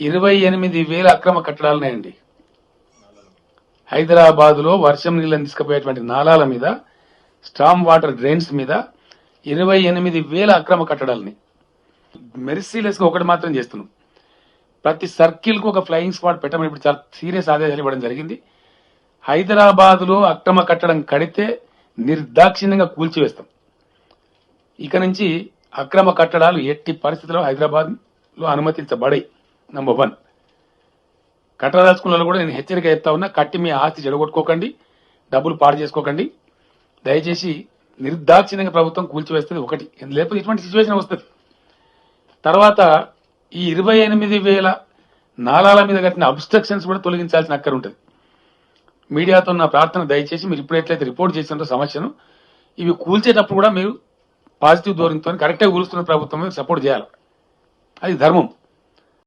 ఇరవై ఎనిమిది వేల అక్రమ కట్టడాలున్నాయండి. హైదరాబాద్లో వర్షం నీళ్ళని తీసుకుపోయేటువంటి నాలాల మీద స్టామ్ వాటర్ డ్రైన్స్ మీద ఇరవై ఎనిమిది వేల అక్రమ కట్టడాలని మెరిసీలెస్గా ఒకటి మాత్రం చేస్తున్నాం. ప్రతి సర్కిల్కు ఒక ఫ్లయింగ్ స్క్వాడ్ పెట్టమని ఇప్పుడు చాలా సీరియస్ ఆదేశాలు ఇవ్వడం జరిగింది. హైదరాబాద్లో అక్రమ కట్టడం కడితే నిర్దాక్షిణ్యంగా కూల్చివేస్తాం. ఇక నుంచి అక్రమ కట్టడాలు ఎట్టి పరిస్థితుల్లో హైదరాబాద్లో అనుమతించబడాయి. నంబర్ వన్ కట్టదలుచుకున్న వాళ్ళు కూడా నేను హెచ్చరిక చెప్తా ఉన్నా కట్టి మీ ఆస్తి చెడగొట్టుకోకండి డబ్బులు పాడు చేసుకోకండి. దయచేసి నిర్దాక్షిణ్యంగా ప్రభుత్వం కూల్చివేస్తుంది ఒకటి. లేకపోతే ఇటువంటి సిచ్యువేషన్ వస్తుంది. తర్వాత ఈ ఇరవై ఎనిమిది వేల నాలాల మీద కట్టిన అబ్స్ట్రక్షన్స్ కూడా తొలగించాల్సిన అక్కర ఉంటుంది. మీడియాతో నా ప్రార్థన దయచేసి మీరు ఇప్పుడు ఎట్లయితే రిపోర్ట్ చేసినారో సమస్యను ఇవి కూల్చేటప్పుడు కూడా మీరు పాజిటివ్ ధోరణితో కరెక్ట్గా కూలుస్తున్న ప్రభుత్వం సపోర్ట్ చేయాలి. అది ధర్మం.